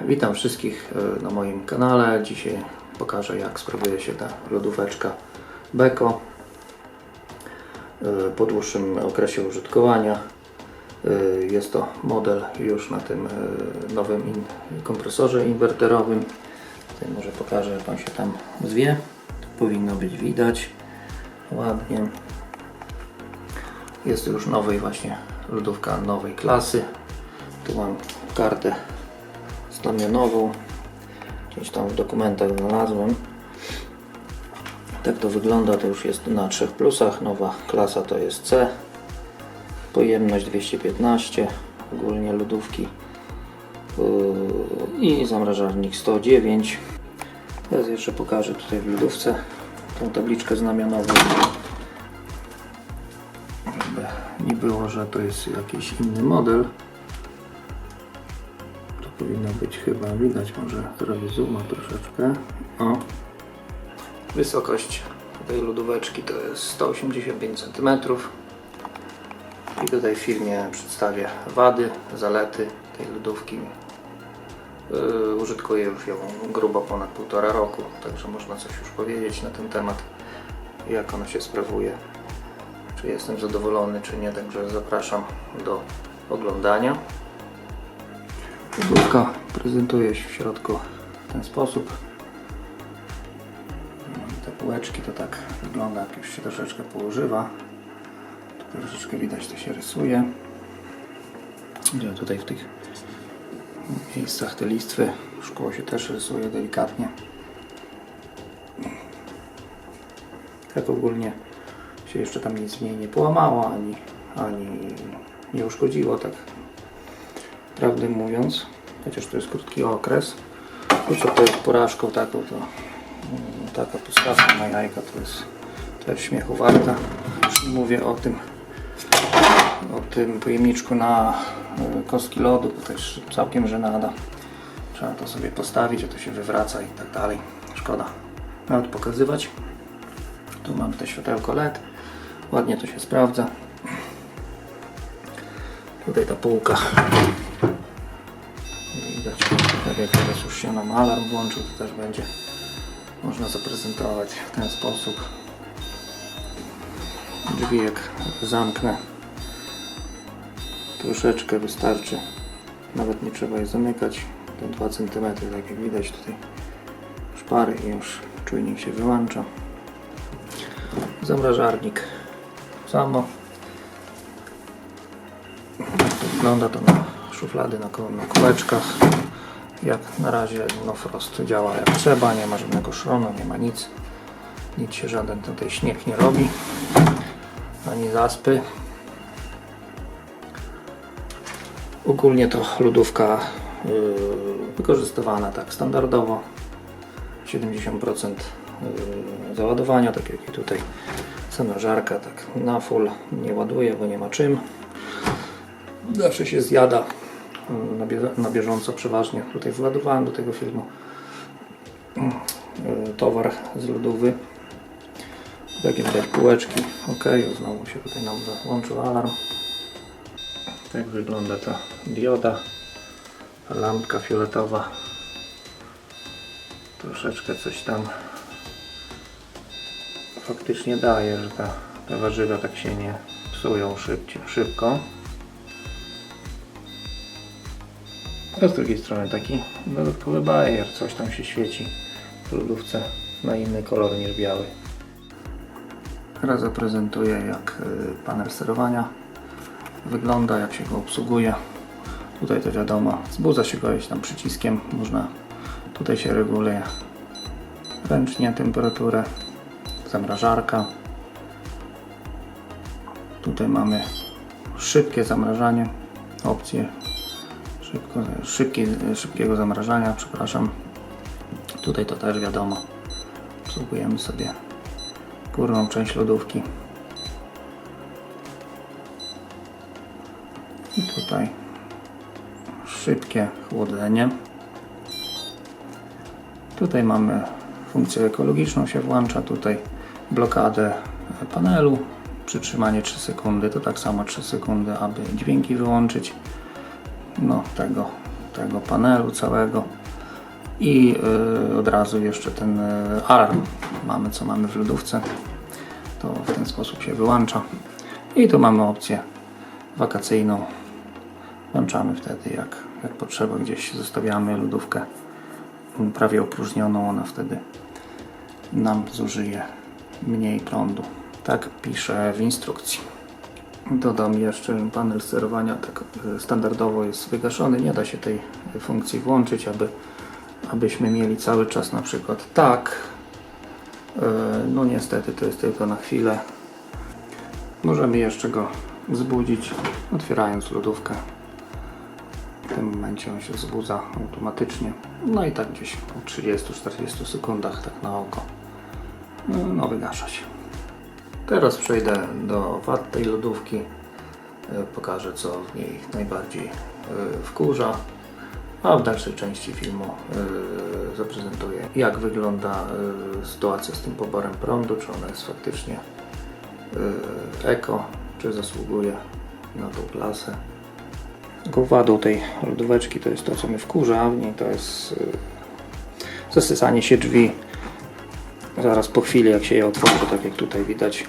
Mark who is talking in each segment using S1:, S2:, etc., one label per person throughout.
S1: Witam wszystkich e, na moim kanale. Dzisiaj pokażę jak sprawuje się ta lodóweczka Beko e, po dłuższym okresie użytkowania. E, Jest to model już na tym nowym kompresorze inwerterowym. Tutaj może pokażę jak on się tam zwie. Powinno być widać ładnie. Jest już nowej właśnie lodówka nowej klasy. Tu mam kartę stadionową. Gdzieś tam w dokumentach znalazłem. Tak to wygląda, to już jest na 3 plusach. Nowa klasa to jest C. Pojemność 215, ogólnie lodówki yy, i zamrażarnik 109. Teraz jeszcze pokażę tutaj w lodówce tą tabliczkę znamionową. Żeby nie było, że to jest jakiś inny model. Powinno być chyba widać, może zrobię zooma troszeczkę. O. Wysokość tej lodóweczki to jest 185 cm. I tutaj w filmie przedstawię wady, zalety tej lodówki. Yy, użytkuję już ją grubo ponad półtora roku, także można coś już powiedzieć na ten temat, jak ona się sprawuje, czy jestem zadowolony, czy nie, także zapraszam do oglądania. Lodówka prezentuje się w środku w ten sposób. Te półeczki to tak wygląda, jak już się troszeczkę położywa. Tu troszeczkę widać, to się rysuje. Gdzie tutaj w tych miejscach te listwy, szkło się też rysuje delikatnie. Tak ogólnie się jeszcze tam nic w niej nie połamało, ani, ani nie uszkodziło, tak prawdę mówiąc, chociaż to jest krótki okres. Kurczę, to jest porażką taką, to mm, taka postawka na jajka to jest też śmiechu warta. Nie mówię o tym, o tym pojemniczku na y, kostki lodu, bo też całkiem żenada. Trzeba to sobie postawić, a to się wywraca i tak dalej. Szkoda nawet pokazywać. Tu mam te światełko LED. Ładnie to się sprawdza. Tutaj ta półka. Jak teraz już się nam alarm włączył, to też będzie można zaprezentować w ten sposób. Drzwi jak zamknę troszeczkę wystarczy. Nawet nie trzeba je zamykać. Te 2 cm, tak jak widać tutaj szpary i już czujnik się wyłącza. Zamrażarnik samo. Wygląda to na szuflady na, na kółeczkach. Jak na razie no Frost działa jak trzeba, nie ma żadnego szronu, nie ma nic. Nic się żaden tutaj śnieg nie robi. Ani zaspy. Ogólnie to lodówka yy, wykorzystywana tak standardowo. 70% yy, załadowania, tak jak i tutaj zamrażarka, tak na full nie ładuje, bo nie ma czym. Zawsze się zjada na, bie- na bieżąco przeważnie. Tutaj władowałem do tego filmu yy, towar z lodówy. Takie widać półeczki. Ok, znowu się tutaj nam załączył alarm. Tak wygląda ta dioda. Lampka fioletowa. Troszeczkę coś tam faktycznie daje, że ta, te warzywa tak się nie psują szybciej, szybko. A z drugiej strony taki dodatkowy bajer, coś tam się świeci w lodówce na inny kolor niż biały. Teraz zaprezentuję jak y, panel sterowania wygląda, jak się go obsługuje. Tutaj to wiadomo, zbudza się go jakimś tam przyciskiem, można tutaj się reguluje ręcznie temperaturę, zamrażarka. Tutaj mamy szybkie zamrażanie, opcję szybko, szybkie, szybkiego zamrażania, przepraszam. Tutaj to też wiadomo, obsługujemy sobie górną część lodówki. I tutaj szybkie chłodzenie. Tutaj mamy funkcję ekologiczną się włącza, tutaj blokadę panelu, przytrzymanie 3 sekundy, to tak samo 3 sekundy, aby dźwięki wyłączyć. No tego tego panelu całego. I y, od razu jeszcze ten y, alarm mamy co mamy w lodówce. To w ten sposób się wyłącza. I tu mamy opcję wakacyjną. Włączamy wtedy jak, jak potrzeba gdzieś zostawiamy lodówkę prawie opróżnioną. Ona wtedy nam zużyje mniej prądu. Tak pisze w instrukcji Dodam jeszcze panel sterowania tak e, standardowo jest wygaszony, nie da się tej funkcji włączyć, aby, abyśmy mieli cały czas na przykład tak. E, No niestety to jest tylko na chwilę. Możemy jeszcze go wzbudzić, otwierając lodówkę. W tym momencie on się wzbudza automatycznie. No i tak gdzieś po 30-40 sekundach, tak na oko. No, no wygasza się. Teraz przejdę do wad tej lodówki. E, Pokażę co w niej najbardziej e, wkurza. A w dalszej części filmu e, zaprezentuję jak wygląda sytuacja z tym poborem prądu, czy ona jest faktycznie eko, czy zasługuje na tą klasę. Taką wadą tej lodóweczki to jest to co mnie wkurza, w niej to jest zasysanie się drzwi zaraz po chwili jak się je otworzy, tak jak tutaj widać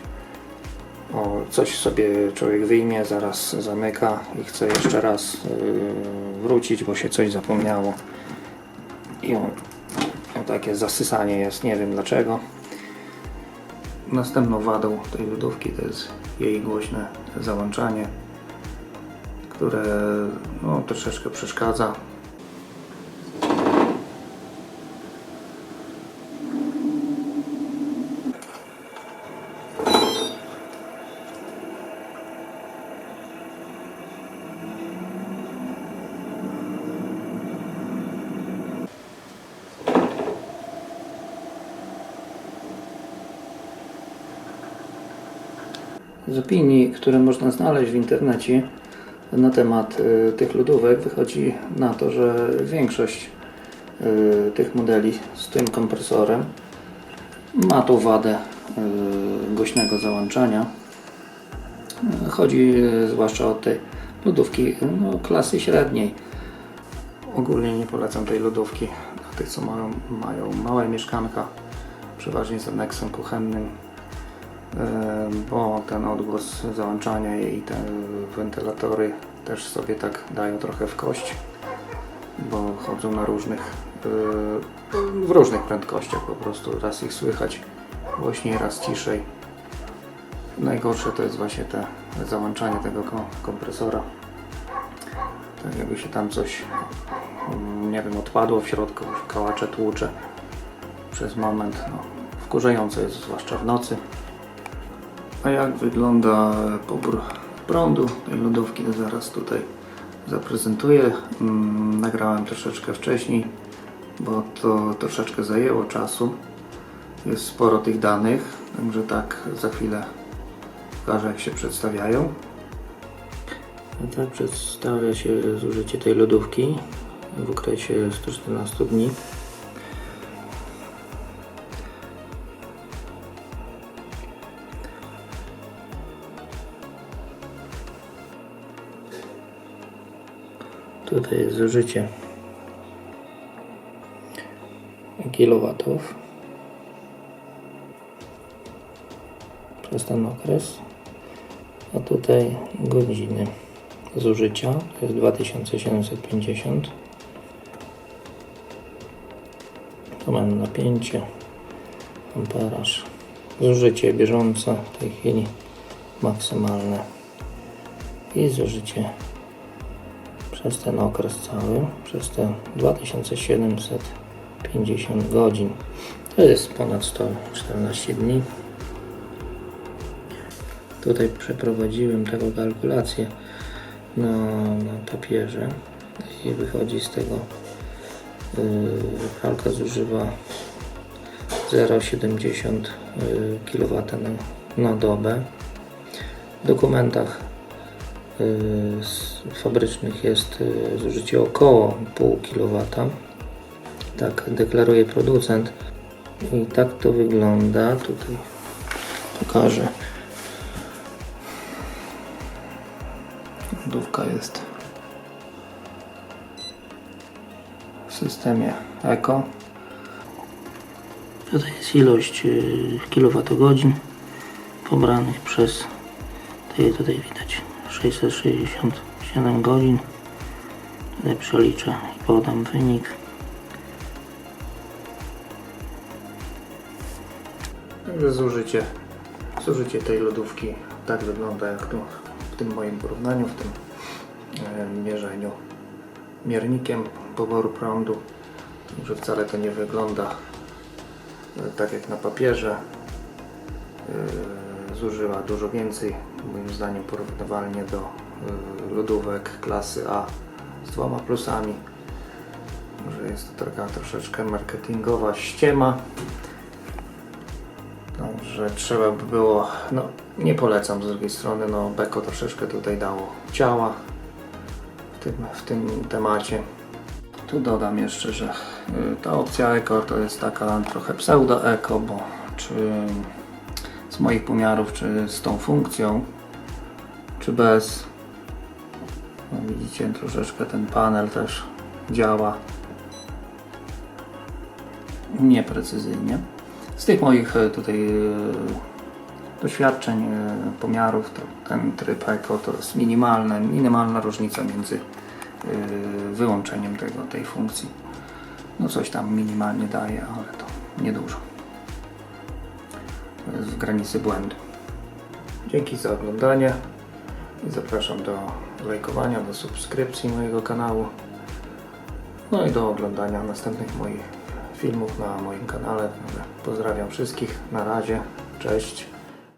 S1: o, coś sobie człowiek wyjmie, zaraz zamyka i chce jeszcze raz yy, wrócić, bo się coś zapomniało. I o, o, takie zasysanie jest, nie wiem dlaczego. Następną wadą tej lodówki to jest jej głośne załączanie które no, troszeczkę przeszkadza Z opinii, które można znaleźć w internecie na temat y, tych lodówek wychodzi na to, że większość y, tych modeli z tym kompresorem ma tą wadę y, głośnego załączania. Chodzi zwłaszcza o te lodówki no, klasy średniej. Ogólnie nie polecam tej lodówki dla tych, co mają, mają małe mieszkanka, przeważnie z aneksem kuchennym bo ten odgłos załączania i te wentylatory też sobie tak dają trochę w kość, bo chodzą na różnych, e, w różnych prędkościach po prostu, raz ich słychać głośniej, raz ciszej. Najgorsze to jest właśnie te załączanie tego ko- kompresora. Tak jakby się tam coś, nie wiem, odpadło w środku, kałacze tłucze przez moment. No, wkurzające jest, zwłaszcza w nocy. A jak wygląda pobór prądu tej lodówki, to zaraz tutaj zaprezentuję. Mm, Nagrałem troszeczkę wcześniej, bo to troszeczkę zajęło czasu. Jest sporo tych danych, także tak za chwilę pokażę jak się przedstawiają. A tak przedstawia się zużycie tej lodówki w okresie 114 dni. Tutaj jest zużycie kilowatów. Przez ten okres, a tutaj godziny zużycia. To jest 2750 tu mamy napięcie amperaż. Zużycie bieżące w tej chwili maksymalne. I zużycie przez ten okres cały, przez te 2750 godzin. To jest ponad 114 dni. Tutaj przeprowadziłem taką kalkulację na, na papierze i wychodzi z tego yy, zużywa 0,70 kW na, na dobę. W dokumentach fabrycznych jest y, zużycie około pół kW. Tak deklaruje producent. I tak to wygląda. Tutaj pokażę. Lodówka jest systemie Eco. Tutaj jest ilość y, kilowatogodzin pobranych przez tutaj, tutaj widać 667 godzin. Przeliczę i podam wynik. Zużycie, zużycie tej lodówki tak wygląda jak tu w tym moim porównaniu, w tym e, mierzeniu miernikiem poboru prądu. Także wcale to nie wygląda e, tak jak na papierze. E, Zużyła dużo więcej, moim zdaniem porównywalnie do e, lodówek klasy A z dwoma plusami. Może jest to taka troszeczkę marketingowa ściema. Także trzeba by było, no nie polecam z drugiej strony, no Beko troszeczkę tutaj dało ciała w tym, w tym temacie. Tu dodam jeszcze, że y, ta opcja Eko to jest taka trochę pseudo Eko, bo czy z moich pomiarów, czy z tą funkcją, czy bez, no widzicie troszeczkę ten panel też działa nieprecyzyjnie. Z tych moich e, tutaj e, doświadczeń, e, pomiarów, ten tryb Eco to jest minimalna, minimalna różnica między wyłączeniem tego, tej funkcji. No coś tam minimalnie daje, ale to niedużo. W granicy błędu. Dzięki za oglądanie i zapraszam do lajkowania, do subskrypcji mojego kanału. No i do oglądania następnych moich filmów na moim kanale. Pozdrawiam wszystkich. Na razie. Cześć.